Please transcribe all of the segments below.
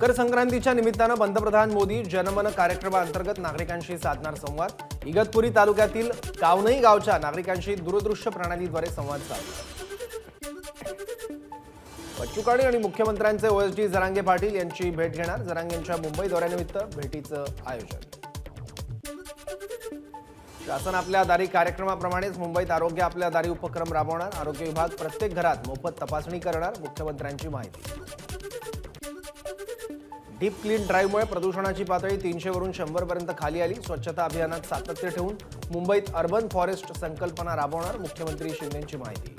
मकर संक्रांतीच्या निमित्तानं पंतप्रधान मोदी जनमन कार्यक्रमाअंतर्गत नागरिकांशी साधणार संवाद. इगतपुरी तालुक्यातील कावनई गावच्या नागरिकांशी दूरदृश्य प्रणालीद्वारे संवाद साधला. बच्चू आणि मुख्यमंत्र्यांचे ओएसडी जरांगे पाटील यांची भेट घेणार. जरांगेंच्या मुंबई दौऱ्यानिमित्त भेटीचं आयोजन. शासन आपल्या दारी कार्यक्रमाप्रमाणेच मुंबईत आरोग्य आपल्या दारी उपक्रम राबवणार. आरोग्य विभाग प्रत्येक घरात मोफत तपासणी करणार. मुख्यमंत्र्यांची माहिती. डीप क्लीन ड्राईव्हमुळे प्रदूषणाची पातळी तीनशेवरून शंभरपर्यंत खाली आली. स्वच्छता अभियानात सातत्य ठेवून मुंबईत अर्बन फॉरेस्ट संकल्पना राबवणार मुख्यमंत्री शिंदेची माहिती.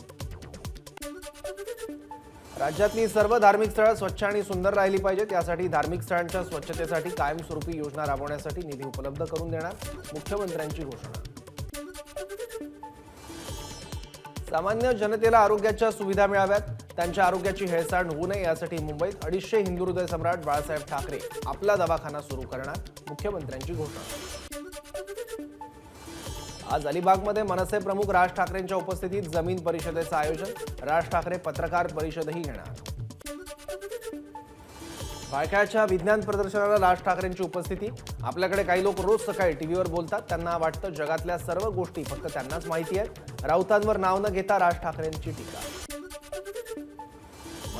राज्यातली सर्व धार्मिक स्थळं स्वच्छ आणि सुंदर राहिली पाहिजेत. यासाठी धार्मिक स्थळांच्या स्वच्छतेसाठी कायमस्वरूपी योजना राबवण्यासाठी निधी उपलब्ध करून देणार मुख्यमंत्र्यांची घोषणा. सामान्य जनतेला आरोग्याच्या सुविधा मिळाव्यात. त्यांच्या आरोग्याची हेळसांड होऊ नये यासाठी मुंबईत अडीचशे हिंदू हृदय सम्राट बाळासाहेब ठाकरे आपला दवाखाना सुरू करणार मुख्यमंत्र्यांची घोषणा. आज अलिबागमध्ये मनसे प्रमुख राज ठाकरेंच्या उपस्थितीत जमीन परिषदेचं आयोजन राज ठाकरे पत्रकार परिषदही घेणार. भायखळ्याच्या विज्ञान प्रदर्शनाला राज ठाकरेंची उपस्थिती. आपल्याकडे काही लोक रोज सकाळी टीव्हीवर बोलतात त्यांना वाटतं जगातल्या सर्व गोष्टी फक्त त्यांनाच माहिती आहेत. राऊतांवर नाव न घेता राज ठाकरेंची टीका.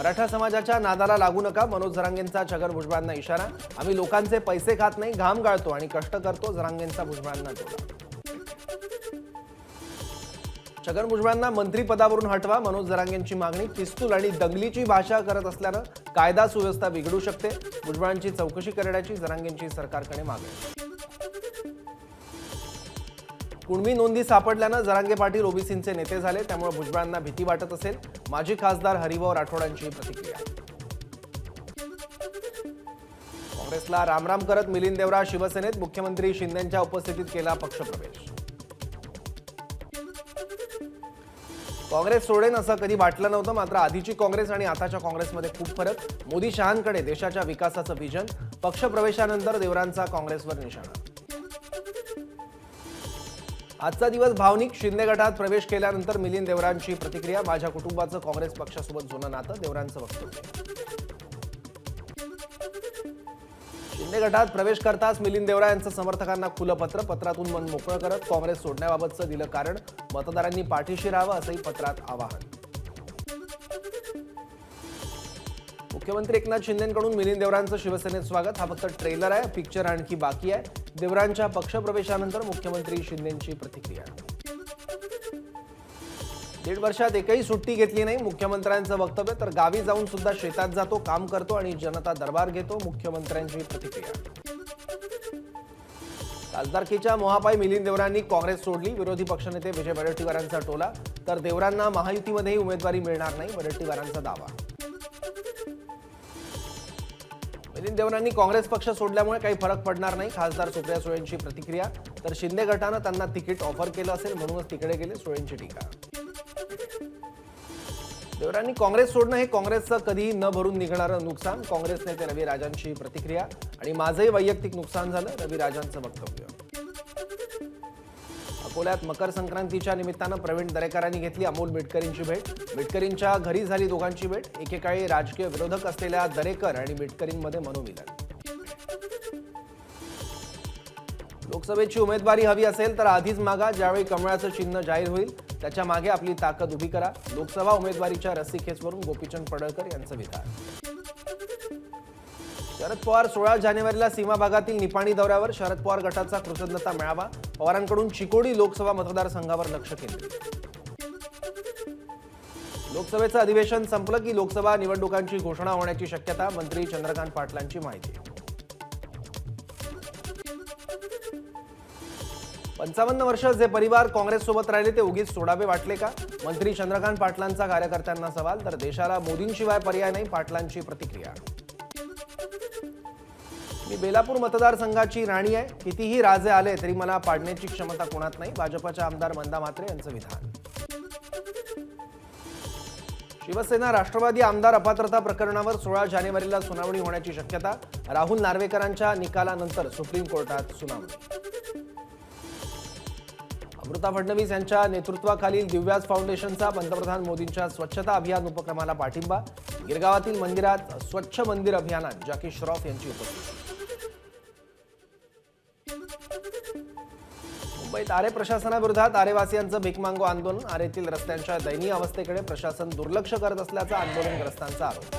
मराठा समाजाच्या नादाला लागू नका. मनोज झरांगेंचा छगन भुजबळांना इशारा. आम्ही लोकांचे पैसे खात नाही घाम गाळतो आणि कष्ट करतो जरांगेंचा भुजबळांना छगन भुजबळांना मंत्रीपदावरून हटवा. मनोज जरांगेंची मागणी पिस्तूल आणि दंगलीची भाषा करत असल्यानं कायदा सुव्यवस्था बिघडू शकते. भुजबळांची चौकशी करण्याची जरांगेंची सरकारकडे मागणी. कुणबी नोंदी सापडल्यानं जरांगे पाटील ओबीसींचे नेते झाले. त्यामुळे भुजबळांना भीती वाटत असेल. माजी खासदार हरिभाऊ राठोडांची प्रतिक्रिया. काँग्रेसला रामराम करत मिलिंद देवरा शिवसेनेत. मुख्यमंत्री शिंदेच्या उपस्थितीत केला पक्षप्रवेश. काँग्रेस सोडेन असं कधी वाटलं नव्हतं. मात्र आधीची काँग्रेस आणि आताच्या काँग्रेसमध्ये खूप फरक. मोदी शहांकडे देशाच्या विकासाचं विजन पक्षप्रवेशानंतर देवरांचा काँग्रेसवर निशाणा. आजचा दिवस भावनिक शिंदे गटात प्रवेश केल्यानंतर मिलिंद देवरांची प्रतिक्रिया माझ्या कुटुंबाचं काँग्रेस पक्षासोबत जुनं नातं देवरांचं वक्तव्य. शिंदे गटात प्रवेश करताच मिलिंद देवरा यांचं समर्थकांना खुलं पत्र पत्रातून मन मोकळं करत काँग्रेस सोडण्याबाबतचं दिलं कारण मतदारांनी पाठीशी राहावं असंही पत्रात आवाहन. मुख्यमंत्री एकनाथ शिंदेकडून मिलिंद देवरांचं शिवसेनेत स्वागत हा फक्त ट्रेलर आहे पिक्चर आणखी बाकी आहे. देवरांच्या पक्षप्रवेशानंतर मुख्यमंत्री शिंदेची प्रतिक्रिया. दीड वर्षात एकही सुट्टी घेतली नाही मुख्यमंत्र्यांचं वक्तव्य तर गावी जाऊन सुद्धा शेतात जातो काम करतो आणि जनता दरबार घेतो मुख्यमंत्र्यांची प्रतिक्रिया. खासदारकीच्या मोहापायी मिलिंद देवरांनी काँग्रेस सोडली विरोधी पक्षनेते विजय वडेट्टीवारांचा टोला तर देवरांना महायुतीमध्येही उमेदवारी मिळणार नाही वडेट्टीवारांचा दावा. मिलिंद देवरांनी काँग्रेस पक्ष सोडल्यामुळे काही फरक पडणार नाही. खासदार सुप्रिया सुळेंची प्रतिक्रिया. तर शिंदे गटानं त्यांना तिकीट ऑफर केलं असेल म्हणूनच तिकडे गेले सुळेंची टीका. देवरांनी काँग्रेस सोडणं हे काँग्रेसचं कधीही न भरून निघणारं नुकसान. काँग्रेस नेते रवी राजांची प्रतिक्रिया आणि माझंही वैयक्तिक नुकसान झालं रवी राजांचं वक्तव्य. अकोल्यात मकर संक्रांतीच्या निमित्तानं प्रवीण दरेकरांनी घेतली अमोल मिटकरींची भेट. मिटकरींच्या घरी झाली दोघांची भेट. एकेकाळी राजकीय विरोधक असलेल्या दरेकर आणि मिटकरींमध्ये मनोमिलन. लोकसभेची उमेदवारी हवी असेल तर आधीच मागा ज्यावेळी कमळाचं चिन्ह जाहीर होईल त्याच्यामागे आपली ताकद उभी करा. लोकसभा उमेदवारीच्या रस्सीखेचवरून गोपीचंद पडळकर यांचं विधान. शरद पवार सोळा जानेवारीला सीमा भागातील निपाणी दौऱ्यावर शरद पवार गटाचा कृतज्ञता मेळावा. पवारांकडून चिकोडी लोकसभा मतदारसंघावर लक्ष केंद्रित लोकसभेचं अधिवेशन संपलं की लोकसभा निवडणुकांची घोषणा होण्याची शक्यता मंत्री चंद्रकांत पाटलांची माहिती. पंचावन्न वर्ष जे परिवार काँग्रेससोबत राहिले ते उगीच सोडावे वाटले का? मंत्री चंद्रकांत पाटलांचा कार्यकर्त्यांना सवाल तर देशाला मोदींशिवाय पर्याय नाही पाटलांची प्रतिक्रिया. मी बेलापूर मतदारसंघाची राणी आहे. कितीही राजे आले तरी मला पाडण्याची क्षमता कोणात नाही. भाजपाच्या आमदार मंदा म्हात्रे यांचं विधान. शिवसेना राष्ट्रवादी आमदार अपात्रता प्रकरणावर सोळा जानेवारीला सुनावणी होण्याची शक्यता. राहुल नार्वेकरांच्या निकालानंतर सुप्रीम कोर्टात सुनावणी. अमृता फडणवीस यांच्या नेतृत्वाखालील दिव्यास फाउंडेशनचा पंतप्रधान मोदींच्या स्वच्छता अभियान उपक्रमाला पाठिंबा. गिरगावातील मंदिरात स्वच्छ मंदिर अभियानात जॅकी श्रॉफ यांची उपस्थिती. मुंबईत आरे प्रशासनाविरोधात आरेवासियांचं भीकमांगो आंदोलन. आरेतील रस्त्यांच्या दयनीय अवस्थेकडे प्रशासन दुर्लक्ष करत असल्याचा आंदोलनग्रस्तांचा आरोप.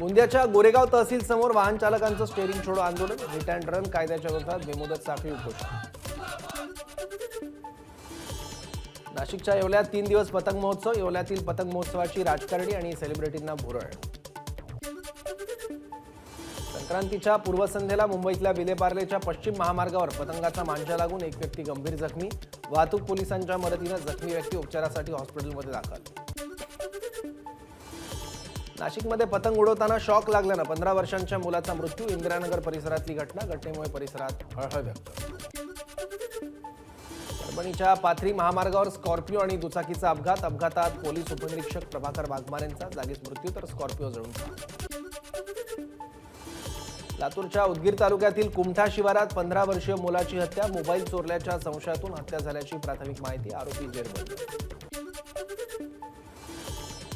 गोंदियाच्या गोरेगाव तहसील समोर वाहन चालकांचं स्टेअरिंग छोडो आंदोलन. हिट अँड रन कायद्याच्या विरोधात बेमुदत साखळी उपोषण. नाशिकच्या येवल्यात तीन दिवस पतंग महोत्सव. येवल्यातील पतंग महोत्सवाची राजकारणी आणि सेलिब्रिटींना भुरळ. संक्रांतीच्या पूर्वसंध्येला मुंबईतल्या विलेपार्लेच्या पश्चिम महामार्गावर पतंगाचा मांजा लागून एक व्यक्ती गंभीर जखमी. वाहतूक पोलिसांच्या मदतीनं जखमी व्यक्ती उपचारासाठी हॉस्पिटलमध्ये दाखल. नाशिकमध्ये पतंग उडवताना शॉक लागल्यानं पंधरा वर्षांच्या मुलाचा मृत्यू इंदिरानगर परिसरातली घटना. घटनेमुळे परिसरात हळहळ व्यक्त. परभणीच्या पाथरी महामार्गावर स्कॉर्पिओ आणि दुचाकीचा अपघात. अपघातात पोलीस उपनिरीक्षक प्रभाकर वाघमारेंचा. जागीच मृत्यू तर स्कॉर्पिओ जळून खाक लातूरच्या उदगीर तालुक्यातील कुमठा शिवारात पंधरा वर्षीय मुलाची हत्या मोबाईल चोरल्याच्या संशयातून हत्या झाल्याची प्राथमिक माहिती आरोपी त्यांनी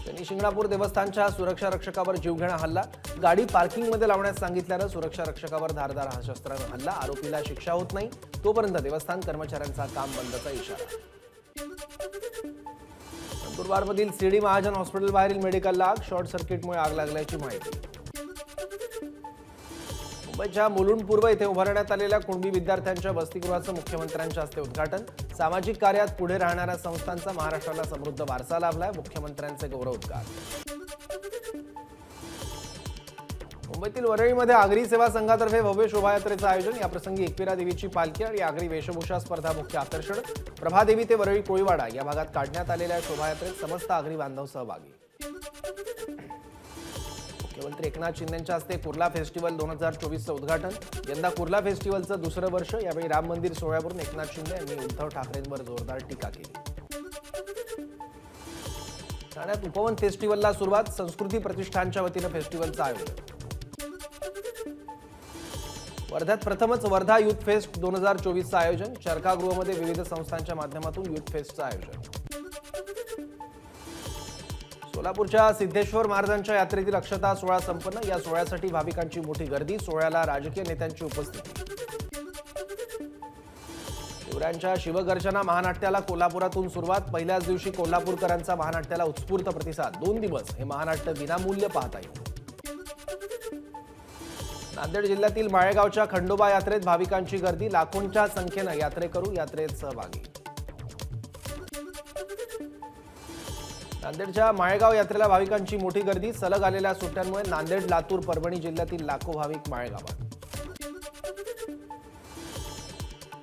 शनी शिंगणापूर देवस्थानच्या सुरक्षा रक्षकावर जीवघेणा हल्ला गाडी पार्किंगमध्ये लावण्यास सांगितल्यानं सुरक्षा रक्षकावर धारदार शस्त्रानं हल्ला आरोपीला शिक्षा होत नाही तोपर्यंत देवस्थान कर्मचाऱ्यांचा काम बंदचा इशारा. नंदुरबारमधील सीडी महाजन हॉस्पिटल बाहेरील मेडिकलला आग शॉर्ट सर्किटमुळे आग लागल्याची माहिती. मुंबईच्या मुलुंड पूर्व येथे उभारण्यात आलेल्या कुणबी विद्यार्थ्यांच्या वसतिगृहाचं मुख्यमंत्र्यांच्या हस्ते उद्घाटन सामाजिक कार्यात पुढे राहणाऱ्या संस्थांचा महाराष्ट्राला समृद्ध वारसा लाभलाय मुख्यमंत्र्यांचे गौरवोद्गार मुंबईतील वरळीमध्ये आगरी सेवा संघातर्फे भव्य शोभायात्रेचं आयोजन याप्रसंगी एकविरा देवीची पालखी आणि आगरी वेशभूषा स्पर्धा मुख्य आकर्षण प्रभादेवी ते वरळी कोळीवाडा या भागात काढण्यात आलेल्या शोभायात्रेत समस्त आगरी बांधव सहभागी. मुख्यमंत्री एकनाथ शिंदेच्या हस्ते कुर्ला फेस्टिवल दोन हजार चोवीसचं उद्घाटन. यंदा कुर्ला फेस्टिवलचं दुसरं वर्ष यावेळी राम मंदिर सोहळ्यावरून एकनाथ शिंदे यांनी उद्धव ठाकरेंवर जोरदार टीका केली. ठाण्यात उपवन फेस्टिवलला सुरुवात संस्कृती प्रतिष्ठानच्या वतीनं फेस्टिवलचं आयोजन. वर्ध्यात प्रथमच वर्धा युथ फेस्ट दोन हजार चोवीसचं आयोजन. चरकागृहमध्ये विविध संस्थांच्या माध्यमातून युथ फेस्टचं आयोजन. सोलापूरच्या सिद्धेश्वर महाराजांच्या यात्रेतील अक्षता सोहळा संपन्न. या सोहळ्यासाठी भाविकांची मोठी गर्दी सोहळ्याला राजकीय नेत्यांची उपस्थिती. शिवरायांच्या शिवगर्जना महानाट्याला कोल्हापुरातून सुरुवात. पहिल्याच दिवशी कोल्हापूरकरांचा महानाट्याला उत्स्फूर्त प्रतिसाद. दोन दिवस हे महानाट्य विनामूल्य पाहता येईल नांदेड जिल्ह्यातील माळेगावच्या खंडोबा यात्रेत भाविकांची गर्दी. लाखोंच्या संख्येनं यात्रेकरू यात्रेत सहभागी. नांदेडच्या माळेगाव यात्रेला भाविकांची मोठी गर्दी. सलग आलेल्या सुट्ट्यांमुळे नांदेड लातूर परभणी जिल्ह्यातील लाखो भाविक माळेगावात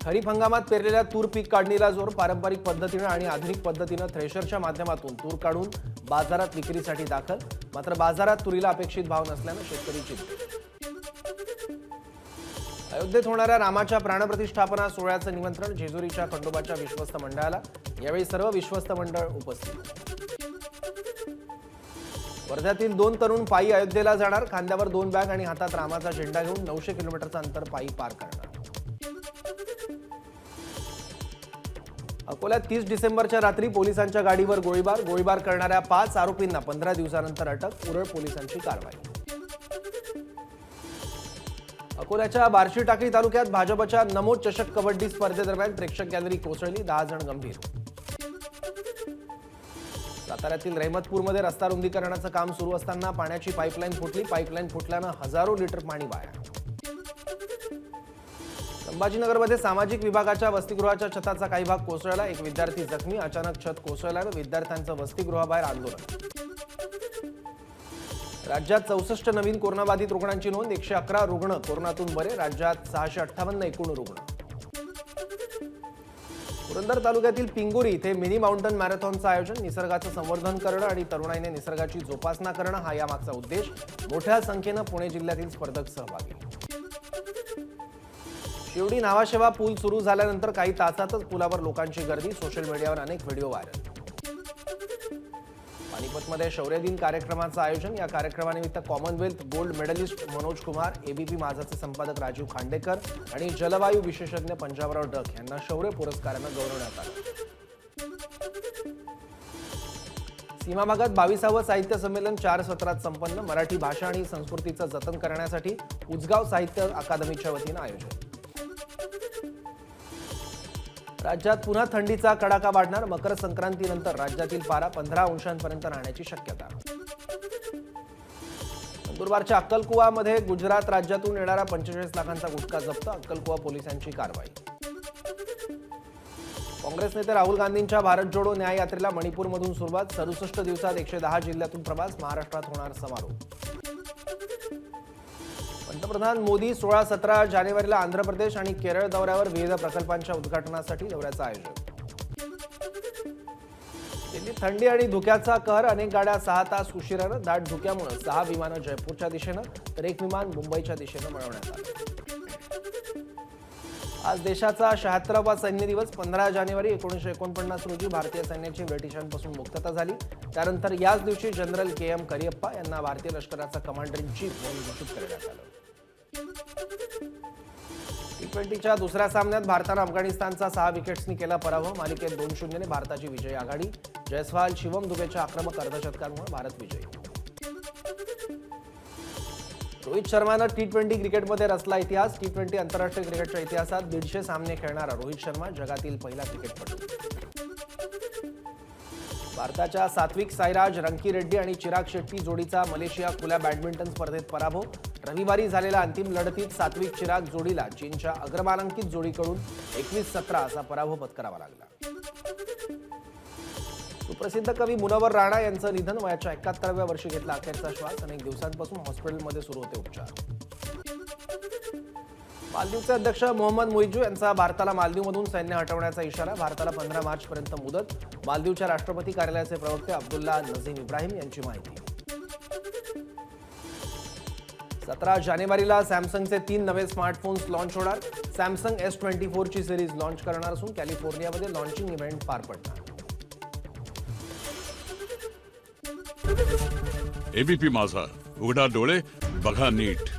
खरीप हंगामात पेरलेल्या तूर पीक काढणीला जोर पारंपरिक पद्धतीनं आणि आधुनिक पद्धतीनं थ्रेशरच्या माध्यमातून तूर काढून बाजारात विक्रीसाठी दाखल. मात्र बाजारात तुरीला अपेक्षित भाव नसल्यानं शेतकरी चिंतित अयोध्येत होणाऱ्या रामाच्या प्राणप्रतिष्ठापना सोहळ्याचं निमंत्रण जेजुरीच्या खंडोबाच्या विश्वस्त मंडळाला. यावेळी सर्व विश्वस्त मंडळ उपस्थित वर्ध्यातील दोन तरुण पायी अयोध्येला जाणार. खांद्यावर दोन बॅग आणि हातात रामाचा झेंडा घेऊन नऊशे किलोमीटरचं अंतर पायी पार करणार. अकोल्यात तीस डिसेंबरच्या रात्री पोलिसांच्या गाडीवर गोळीबार. गोळीबार करणाऱ्या पाच आरोपींना पंधरा दिवसानंतर अटक. उरळ पोलिसांची कारवाई. अकोल्याच्या बार्शी टाकळी तालुक्यात भाजपच्या नमो चषक कबड्डी स्पर्धेदरम्यान प्रेक्षक गॅलरी कोसळली. दहा जण गंभीर. साताऱ्यातील रहमतपूरमध्ये रस्ता रुंदीकरणाचं काम सुरू असताना पाण्याची पाईपलाईन फुटली. पाईपलाईन फुटल्यानं हजारो लिटर पाणी वाया संभाजीनगरमध्ये सामाजिक विभागाच्या वसतिगृहाच्या छताचा काही भाग कोसळला. एक विद्यार्थी जखमी. अचानक छत कोसळल्यानं विद्यार्थ्यांचं वसतिगृहाबाहेर आंदोलन. राज्यात चौसष्ट नवीन कोरोनाबाधित रुग्णांची नोंद. एकशे अकरा रुग्ण कोरोनातून बरे. राज्यात सहाशे अठ्ठावन्न एकूण रुग्ण. पुरंदर तालुक्यातील पिंगुरी इथे मिनी माउंटन मॅरेथॉनचं आयोजन निसर्गाचं संवर्धन करणं आणि तरुणाईने निसर्गाची जोपासना करणं हा यामागचा उद्देश. मोठ्या संख्येनं पुणे जिल्ह्यातील स्पर्धक सहभागी शिवडी नावाशेवा पूल सुरू झाल्यानंतर काही तासातच पुलावर लोकांची गर्दी सोशल मीडियावर अनेक व्हिडिओ व्हायरल. पानिपतमध्ये शौर्य दिन कार्यक्रमाचं आयोजन. या कार्यक्रमानिमित्त commonwealth gold medallist Manoj Kumar ABP माझाचे संपादक राजीव खांडेकर आणि जलवायू विशेषज्ञ पंजाबराव डक यांना शौर्य पुरस्कारानं गौरवण्यात आलं. सीमा भागात बावीसावं साहित्य संमेलन चार सत्रात संपन्न. मराठी भाषा आणि संस्कृतीचं जतन करण्यासाठी उजगाव साहित्य अकादमीच्या वतीनं आयोजन. राज्यात पुन्हा थंडीचा कडाका वाढणार. मकर संक्रांतीनंतर राज्यातील पारा पंधरा अंशांपर्यंत राहण्याची शक्यता. नंदुरबारच्या अक्कलकुवामध्ये गुजरात राज्यातून येणारा पंचेचाळीस लाखांचा गुटखा जप्त. अक्कलकुवा पोलिसांची कारवाई. काँग्रेस नेते राहुल गांधींच्या भारत जोडो न्याय यात्रेला मणिपूरमधून सुरुवात. सदुसष्ट दिवसात एकशे दहा जिल्ह्यातून प्रवास. महाराष्ट्रात होणार समारोप. पंतप्रधान मोदी सोळा सतरा जानेवारीला आंध्र प्रदेश आणि केरळ दौऱ्यावर विविध प्रकल्पांच्या उद्घाटनासाठी दौऱ्याचं आयोजन. थंडी आणि धुक्याचा कहर अनेक गाड्या सहा तास उशिरानं दाट धुक्यामुळे सहा विमानं जयपूरच्या दिशेनं तर एक विमान मुंबईच्या दिशेनं मिळवण्यात आलं. आज देशाचा शहात्तरावा सैन्य दिवस पंधरा जानेवारी एकोणीसशे एकोणपन्नास रोजी भारतीय सैन्याची ब्रिटिशांपासून मुक्तता झाली. त्यानंतर याच दिवशी जनरल के एम करियप्पा यांना भारतीय लष्कराचा कमांडर इन चीफ म्हणून घोषित करण्यात आलं. ट्वेंटीच्या दुसऱ्या सामन्यात भारतानं अफगाणिस्तानचा सहा विकेट्सनी केला पराभव. मालिकेत दोन शून्यने भारताची विजयी आघाडी. जयस्वाल शिवम दुबेच्या आक्रमक अर्धशतकांमुळे भारत विजयी. रोहित शर्मानं टी ट्वेंटी क्रिकेटमध्ये रचला इतिहास. टी ट्वेंटी आंतरराष्ट्रीय क्रिकेटच्या इतिहासात दीडशे सामने खेळणारा रोहित शर्मा जगातील पहिला क्रिकेटपटू. भारताच्या सात्विक साईराज रंकी रेड्डी आणि चिराग शेट्टी जोडीचा मलेशिया खुल्या बॅडमिंटन स्पर्धेत पराभव. रविवारी झालेल्या अंतिम लढतीत सात्विक चिराग जोडीला चीनच्या अग्रमानांकित जोडीकडून एकवीस सतरा असा पराभव पत्करावा लागला. सुप्रसिद्ध कवी मुनवर राणा यांचं निधन वयाच्या एकाहत्तराव्या वर्षी घेतला अखेरचा श्वास. अनेक दिवसांपासून हॉस्पिटलमध्ये सुरू होते उपचार. मालदीवचे अध्यक्ष मोहम्मद मुईजू यांचा भारताला मालदीवमधून सैन्य हटवण्याचा इशारा. भारताला पंधरा मार्चपर्यंत मुदत. मालदीवच्या राष्ट्रपती कार्यालयाचे प्रवक्ते अब्दुल्ला नझीम इब्राहिम यांची माहिती. सतरा जानेवारीला सॅमसंगचे तीन नवे स्मार्टफोन्स लॉन्च होणार. सॅमसंग एस ट्वेंटी फोरची सिरीज लॉन्च करणार असून कॅलिफोर्नियामध्ये लॉन्चिंग इव्हेंट पार पडणार. एबीपी माझा. उघडा डोळे बघा नीट.